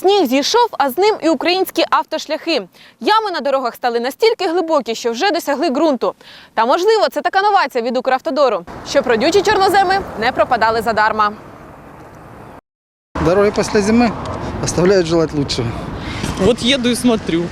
Сніг зійшов, а з ним і українські автошляхи. Ями на дорогах стали настільки глибокі, що вже досягли ґрунту. Та можливо, це така новація від Укравтодору, щоб родючі чорноземи не пропадали задарма. Дороги після зими оставляють желать лучшего. Вот еду и смотрю.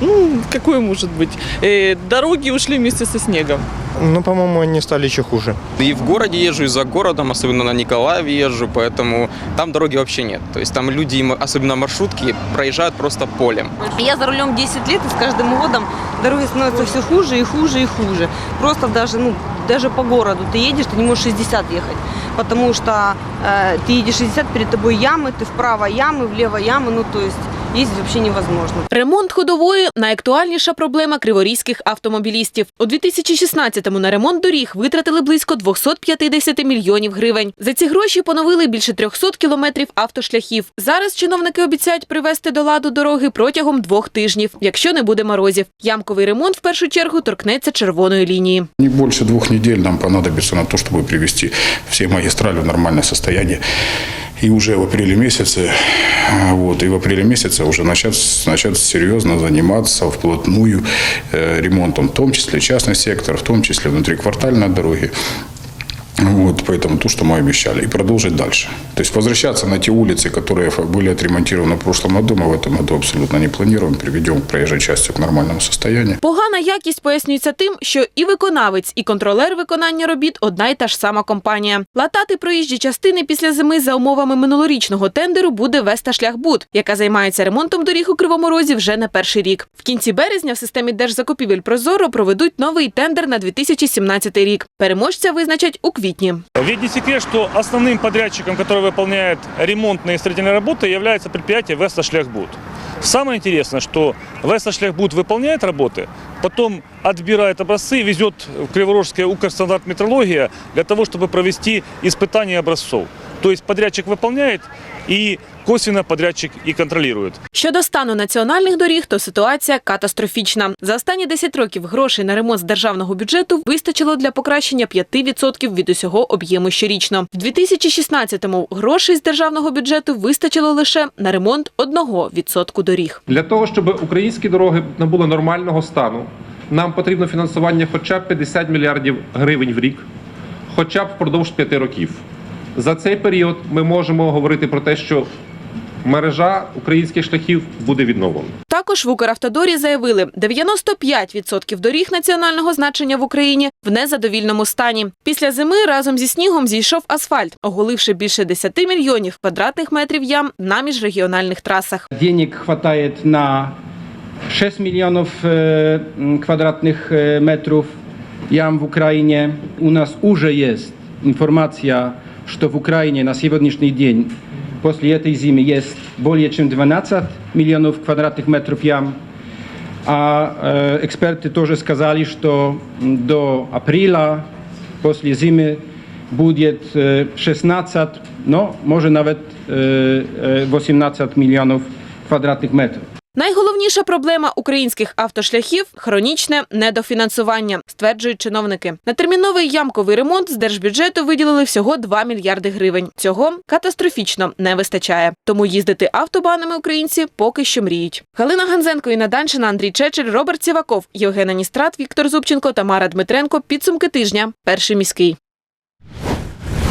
Ну, какое может быть? Э, Дороги ушли вместе со снегом. Ну, по-моему, они стали еще хуже. И в городе езжу, и за городом, особенно на Николаеве езжу, поэтому там дороги вообще нет. То есть там люди, особенно маршрутки, проезжают просто полем. Я за рулем 10 лет, и с каждым годом дороги становятся все хуже и хуже и хуже. Просто даже, ну, даже по городу ты едешь, ты не можешь 60 ехать, потому что э, ты едешь 60, перед тобой ямы, ты вправо ямы, влево ямы, ну, то есть ездить вообще невозможно. Ремонт ходової найактуальніша проблема криворізьких автомобілістів. У 2016-му на ремонт доріг витратили близько 250 мільйонів гривень. За ці гроші поновили більше 300 кілометрів автошляхів. Зараз чиновники обіцяють привести до ладу дороги протягом двох тижнів, якщо не буде морозів. Ямковий ремонт в першу чергу торкнеться червоної лінії. Не больше двух недель нам понадобится на то, чтобы привести все магистрали в нормальное состояние. И уже в апреле месяце, а, вот, и в апреле месяце уже начать, начать серьезно заниматься вплотную э, ремонтом, в том числе частный сектор, в том числе внутриквартальной дороги. Вот, поэтому то, что мы обещали, и продолжить дальше. То есть возвращаться на те улицы, которые были отремонтированы в прошлом году, мы в этом году абсолютно не планируем. Приведем проезжей частью к нормальному состоянию. Погана якість пояснюється тим, що і виконавець, і контролер виконання робіт одна й та ж сама компанія. Латати проїжджі частини після зими за умовами минулорічного тендеру буде Веста Шляхбуд, яка займається ремонтом доріг у Кривому Розі вже не перший рік. В кінці березня в системі держзакупівель Прозоро проведуть новий тендер на 2017 рік. Переможця визначать у квітні. Ведь не секрет, что основным подрядчиком, который выполняет ремонтные и строительные работы, является предприятие Веста Шляхбуд. Самое интересное, что Веста Шляхбуд выполняет работы, потом отбирает образцы и везет в Криворожское Укрстандарт метрология для того, чтобы провести испытание образцов. То есть подрядчик выполняет и косвенно подрядчик и контролирует. Щодо стану національних доріг, то ситуація катастрофічна. За останні 10 років грошей на ремонт з державного бюджету вистачило для покращення 5% від усього об'єму щорічно. В 2016-му грошей з державного бюджету вистачило лише на ремонт 1% доріг. Для того, щоб українські дороги набули нормального стану, нам потрібно фінансування хоча б 50 мільярдів гривень в рік, хоча б впродовж 5 років. За цей період ми можемо говорити про те, що мережа українських шляхів буде відновлена. Також в Укравтодорі заявили, 95% доріг національного значення в Україні в незадовільному стані. Після зими разом зі снігом зійшов асфальт, оголивши більше 10 мільйонів квадратних метрів ям на міжрегіональних трасах. Денег хватает на 6 миллионов э, м, квадратных э, метров ям в Украине. У нас уже есть информация, что в Украине на сегодняшний день после этой зимы есть более чем 12 миллионов квадратных метров ям. А э, эксперты тоже сказали, что м, до апреля после зимы будет э, 16, но может nawet э, э, 18 миллионов квадратных метров. Найголовніша проблема українських автошляхів хронічне недофінансування, стверджують чиновники. На терміновий ямковий ремонт з держбюджету виділили всього 2 мільярди гривень. Цього катастрофічно не вистачає. Тому їздити автобанами українці поки що мріють. Галина Ганзенко, Інна Даншина, Андрій Чечель, Роберт Сіваков, Євгена Ністрат, Віктор Зубченко, Тамара Дмитренко. Підсумки тижня. Перший міський.